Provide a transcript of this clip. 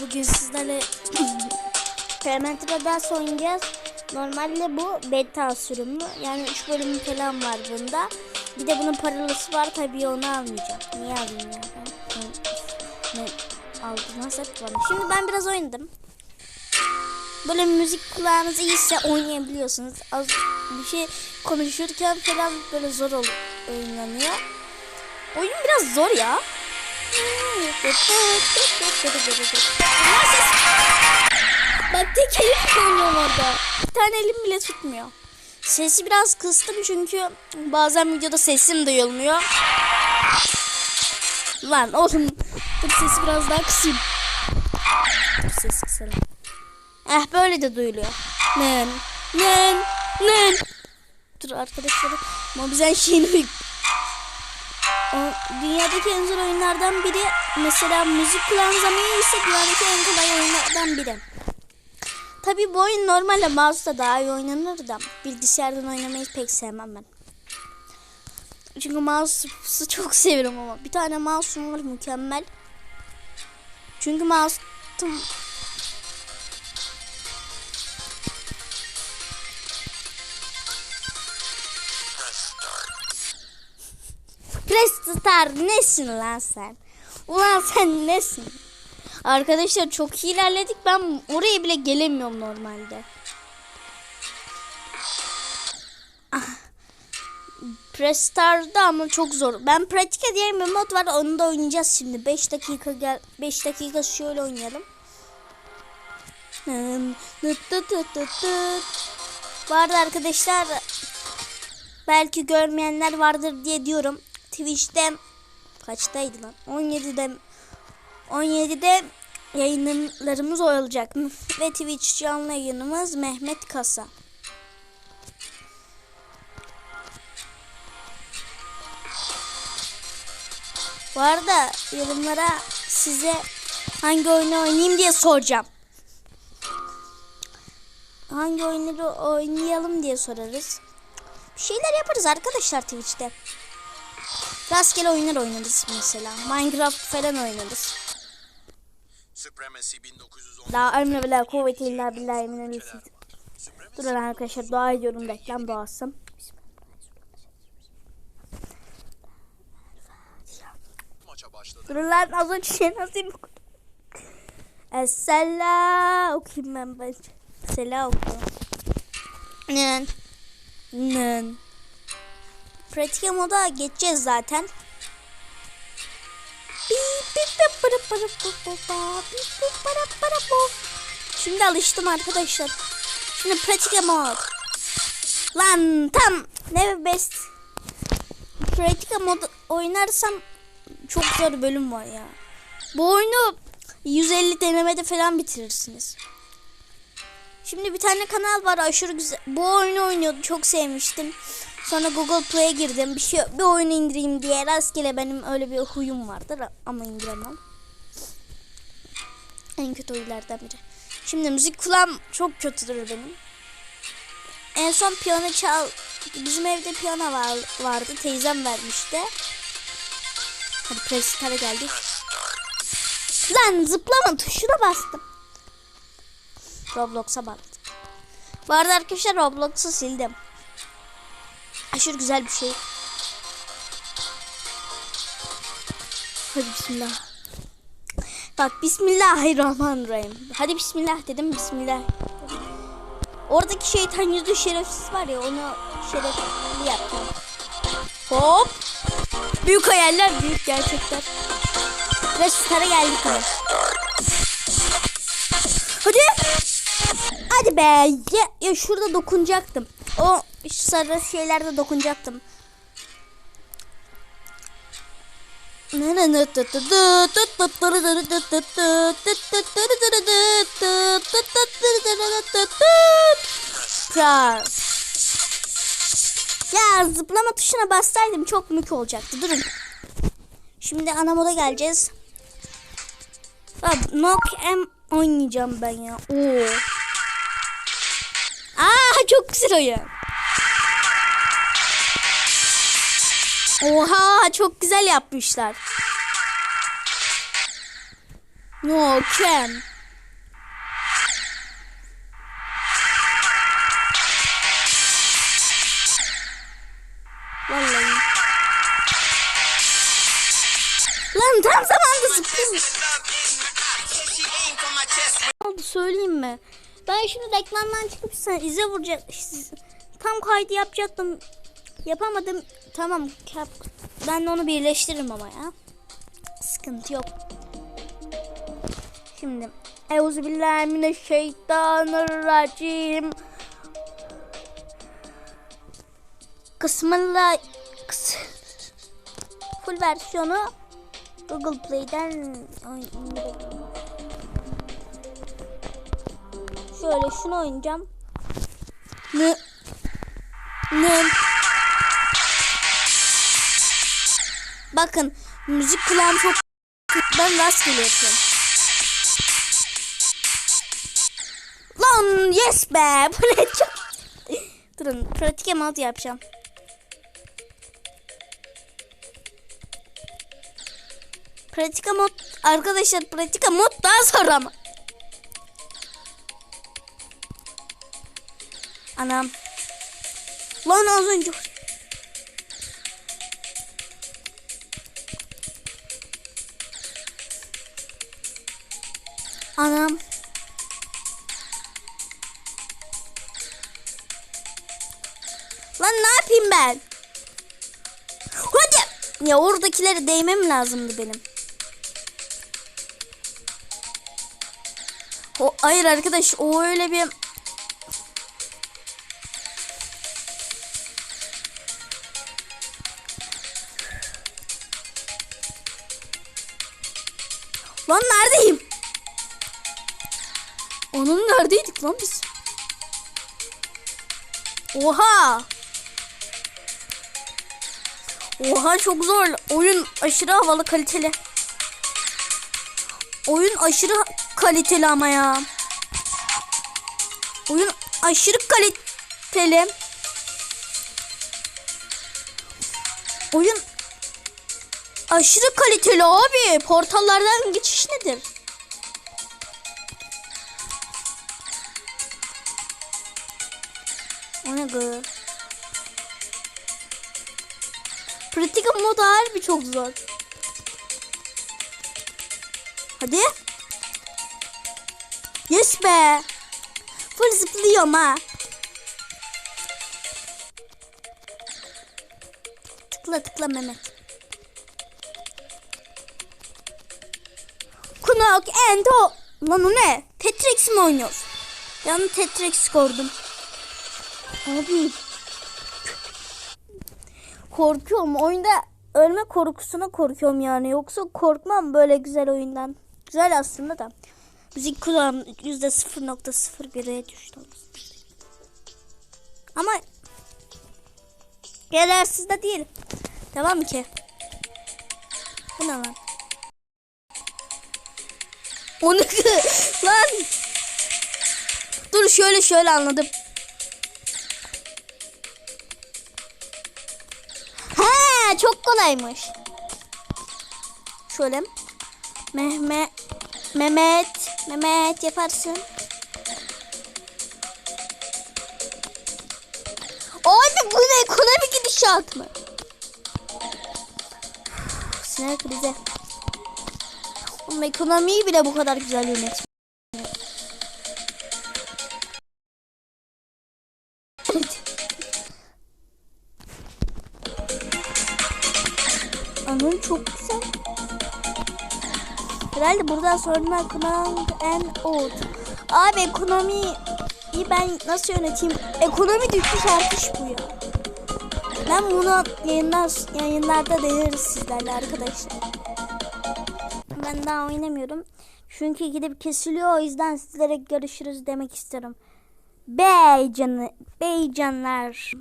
Bugün sizlerle Fermented ders oynayacağız. Normalde bu beta sürümü. Yani 3 bölüm falan var bunda. Bir de bunun paralısı var tabii onu almayacağım. Niye alayım ya ben? Ne, aldım nasıl. Şimdi ben biraz oynadım. Böyle müzik kulağınız iyiyse oynayabiliyorsunuz. Az bir şey konuşurken falan böyle zor olup oynanıyor. Oyun biraz zor ya. Ses... Ben tek elim oynuyorum orada. Bir tane elim bile tutmuyor. Sesi biraz kıstım çünkü bazen videoda sesim duyulmuyor. Lan oğlum dur sesi biraz daha kısayım. Dur sesi kısalım. Eh böyle de duyuluyor. Nen nen nen. Dur arkadaşlar. Mobizen şeyini dünyadaki en zor oyunlardan biri mesela müzik kulağın zamanı ise dünyadaki en kolay oyunlardan biri. Tabi bu oyun normalde mouse'da daha iyi oynanır da bilgisayardan oynamayı pek sevmem ben. Çünkü mouse'u çok seviyorum ama bir tane mouse'um var mükemmel. Çünkü mouse'um Press Star nesin lan sen? Ulan sen nesin? Arkadaşlar çok iyi ilerledik. Ben oraya bile gelemiyorum normalde. Ah. Press Star'da ama çok zor. Ben pratik diye bir mod var. Onu da oynayacağız şimdi. 5 dakika gel 5 dakika şöyle oynayalım. Hmm. Bu arada arkadaşlar belki görmeyenler vardır diye diyorum. Twitch'te kaçtaydı lan? 17'de 17'de yayınlarımız olacak. Ve Twitch canlı yayınımız Mehmet Kasa. Bu arada yorumlara size hangi oyunu oynayayım diye soracağım. Hangi oyunları oynayalım diye sorarız. Bir şeyler yaparız arkadaşlar Twitch'te. Rastgele oyunlar oynarız mesela. Minecraft falan oynarız. Supremacy 1910 Daha emre la kuvveti illa billahi emin Durun arkadaşlar dua ediyorum reklam doğası. maça başladı. Durun lan az önce şey nasıl okudum. Essela okuyayım ben bence. Sela okudum. Nın. Nın. Pratik moda geçeceğiz zaten. Şimdi alıştım arkadaşlar. Şimdi pratik mod. Lan tam ne best. Pratik mod oynarsam çok zor bölüm var ya. Bu oyunu 150 denemede falan bitirirsiniz. Şimdi bir tane kanal var aşırı güzel. Bu oyunu oynuyordu çok sevmiştim. Sonra Google Play'e girdim. Bir şey bir oyun indireyim diye rastgele benim öyle bir huyum vardır ama indiremem. En kötü oyunlardan biri. Şimdi müzik kulağım çok kötüdür benim. En son piyano çal bizim evde piyano var, vardı. Teyzem vermişti. Hadi prestara geldik. Lan zıplama tuşuna bastım. Roblox'a baktım. Bu arada arkadaşlar Roblox'u sildim. Aşırı güzel bir şey. Hadi bismillah. Bak bismillahirrahmanirrahim. Hadi bismillah dedim bismillah. Oradaki şeytan yüzlü şerefsiz var ya onu şerefli yapacağım. Hop. Büyük hayaller büyük gerçekler. Ve stara geldik. Hadi. Hadi be. Ya, ya şurada dokunacaktım. O sarı şeylerde dokunacaktım. Ya zıplama tuşuna bassaydım çok mük olacaktı. Durun. Şimdi ana moda geleceğiz. Abi Knock M oynayacağım ben ya. Oo. Aa çok güzel oyun. Oha çok güzel yapmışlar. No can. Vallahi. Lan tam zamanda. Ne oldu söyleyeyim mi? Ben şimdi reklamdan çıkıp sen ize vuracak. Tam kaydı yapacaktım. Yapamadım. Tamam. Kap. Ben onu birleştiririm ama ya. Sıkıntı yok. Şimdi. Euzubillahimineşşeytanirracim. Kısmında kıs, full versiyonu Google Play'den. Şöyle şunu oynayacağım. Ne? Ne? Bakın müzik kulağım çok ben rastgele yapıyorum. Lan yes be bu ne çok Durun pratik mod yapacağım. Pratika mod arkadaşlar pratika mod daha sonra ama. Anam. Lan az önce. Anam. Lan ne yapayım ben? Hadi. Ya oradakilere değmem lazımdı benim. O, hayır arkadaş o öyle bir Lan neredeyim? Onun neredeydik lan biz? Oha! Oha çok zor. Oyun aşırı havalı kaliteli. Oyun aşırı kaliteli ama ya. Oyun aşırı kaliteli. Oyun aşırı kaliteli abi. Portallardan geçiş nedir? O ne gı? Pratika modu harbi çok zor. Hadi. Yes be. Full zıplıyorum ha. Tıkla tıkla Mehmet. Kunok Ento. Lan o ne? Tetris mi oynuyoruz? Ben Tetris kordum. Abi. Korkuyorum. Oyunda ölme korkusuna korkuyorum yani. Yoksa korkmam böyle güzel oyundan. Güzel aslında da. Müzik kulağım %0.01'e düştü. Ama yetersiz de değil. Tamam mı ki? Bu ne lan? Onu lan. Dur şöyle şöyle anladım. Çok kolaymış. Şöyle. Mehmet Mehmet Mehmet yaparsın. Abi bu ne ekonomi gidişat mı? Sinir krizi. Ama ekonomiyi bile bu kadar güzel yönet. Anam çok güzel. Herhalde buradan sonra Command and Alt. Abi ekonomiyi ben nasıl yöneteyim? Ekonomi düşmüş artış bu ya. Ben bunu yayınlar, yayınlarda deneriz sizlerle arkadaşlar. Ben daha oynamıyorum. Çünkü gidip kesiliyor o yüzden sizlere görüşürüz demek istiyorum. Bey canı, bey canlar.